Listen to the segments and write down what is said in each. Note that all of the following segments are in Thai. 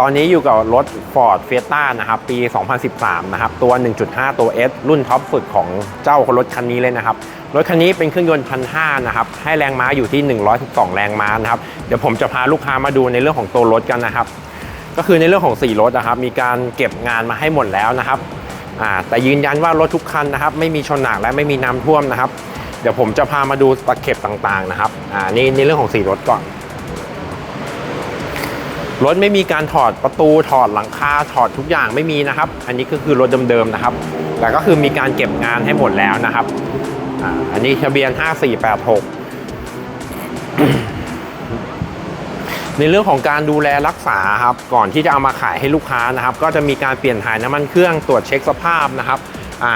ตอนนี้อยู่กับรถ Ford Fiesta นะครับ ปี 2013 นะครับ ตัว 1.5 ตัว S รุ่นท็อปสุดของเจ้ารถคันนี้เลยนะครับ รถคันนี้เป็นเครื่องยนต์พันห้านะครับ ให้แรงม้าอยู่ที่ 112 แรงม้านะครับ เดี๋ยวผมจะพาลูกค้ามาดูในเรื่องของตัวรถกันนะครับ ก็คือในเรื่องของสีรถนะครับ มีการเก็บงานมาให้หมดแล้วนะครับอ่าแต่ยืนยันว่ารถทุกคันนะครับ ไม่มีชนหนักและไม่มีน้ำท่วมนะครับ เดี๋ยวผมจะพามาดูตะเข็บต่างๆนะครับ อ่า นี่ในเรื่องของสีรถก่อน รถไม่มีการถอดประตูถอดหลังคาถอดทุกอย่างไม่มีนะครับ อันนี้ก็คือรถเดิมๆนะครับ แต่ก็คือมีการเก็บงานให้หมดแล้วนะครับอันนี้ทะเบียน 5486 ในเรื่องของการดูแลรักษาครับก่อนที่จะเอามาขายให้ลูกค้านะครับ ก็จะมีการเปลี่ยนถ่ายน้ำมันเครื่องตรวจเช็คสภาพนะครับอ่า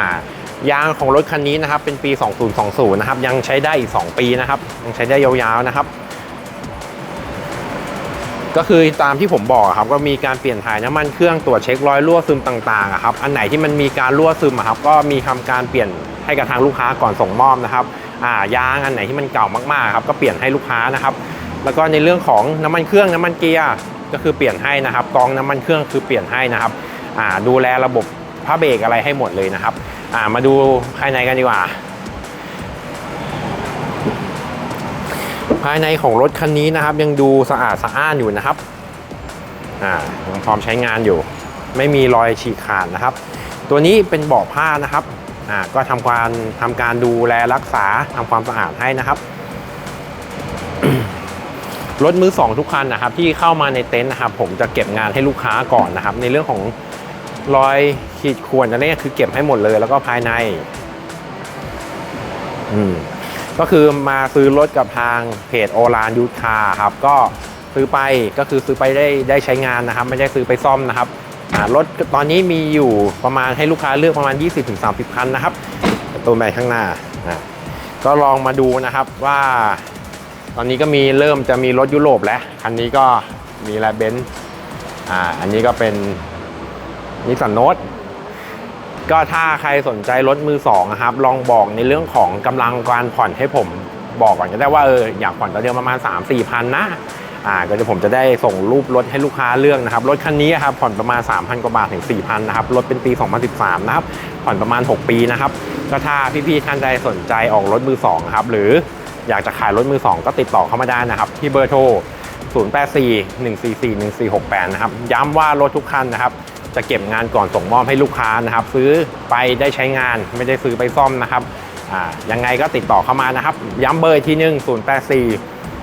ยางของรถคันนี้นะครับเป็นปี 2020 นะครับยังใช้ได้อีก 2 ปีนะครับยังใช้ได้ยาวๆนะครับ ก็คือตามที่ผมบอกครับก็มีการเปลี่ยนถ่ายน้ำมันเครื่องตรวจเช็ครอยรั่วซึมต่างๆครับอันไหนที่มันมีการรั่วซึมครับก็มีทำการเปลี่ยนให้กับทางลูกค้าก่อนส่งมอบนะครับอ่ายางอันไหนที่มันเก่ามากๆครับก็เปลี่ยนให้ลูกค้านะครับ แล้วก็ในเรื่องของน้ำมันเครื่องน้ำมันเกียร์ก็คือเปลี่ยนให้นะครับกองน้ำมันเครื่องคือเปลี่ยนให้นะครับอ่าดูแลระบบผ้าเบรกอะไรให้หมดเลยนะครับอ่ามาดูภายในกันดีกว่า ภายในของรถคันนี้นะครับ ยังดูสะอาดสะอ้านอยู่นะครับอ่ายังพร้อมใช้งานอยู่ ไม่มีรอยฉีกขาดนะครับ ตัวนี้เป็นเบาะผ้านะครับอ่าก็ทำการทำการดูแลรักษาทำความสะอาดให้นะครับรถมือสองทุกคันนะครับที่เข้ามาในเต็นท์นะครับ ผมจะเก็บงานให้ลูกค้าก่อนนะครับ ในเรื่องของรอยขีดข่วนอะไรเนี่ยคือเก็บให้หมดเลย แล้วก็ภายใน อืม ก็คือมาซื้อรถกับทางเพจโอลานยูคาครับก็ซื้อไปก็คือซื้อไปได้ได้ใช้งานนะครับ ไม่ได้ซื้อไปซ่อมนะครับรถตอนนี้มีอยู่ประมาณให้ลูกค้าเลือกประมาณ 20-30 คันนะครับตัวแบข้างหน้าก็ลองมาดูนะครับว่า ตอนนี้ก็มีเริ่มจะมีรถยุโรปแล้ว คันนี้ก็มีแลเบนซ์อ่าอันนี้ก็เป็นนิสสันโนต ก็ถ้าใครสนใจรถมือสองนะครับ ลองบอกในเรื่องของกำลังการผ่อนให้ผมบอกก่อนก็ได้ว่าเอออยากผ่อนต่อเดือนประมาณ 3 4พันนะอ่าก็จะผมจะได้ส่งรูปรถให้ลูกค้าเลือกนะครับ รถคันนี้ครับผ่อนประมาณ 3,000 กว่าบาทถึง 4,000 นะครับ รถเป็นปี 2013 นะครับ ผ่อนประมาณ 6 ปีนะครับก็ถ้าพี่ๆท่านใดสนใจออกรถมือสองครับหรืออยากจะขายรถมือสองก็ติดต่อเข้ามาได้นะครับ ที่เบอร์โทร 0841441468 นะครับ ย้ำว่ารถทุกคันนะครับ จะเก็บงานก่อนส่งมอบให้ลูกค้านะครับ ซื้อไปได้ใช้งานไม่ได้ซื้อไปซ่อมนะครับอ่ายังไงก็ติดต่อเข้ามานะครับ ย้ำเบอร์อีกที่หนึ่ง084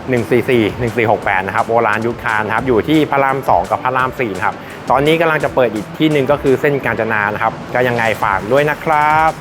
144 1468นะครับโอรานยุทธคารนะครับ อยู่ที่พระราม2กับพระราม4นะครับ ตอนนี้กำลังจะเปิดอีกที่หนึ่งก็คือเส้นกาญจนานะครับ ก็ยังไงฝากด้วยนะครับ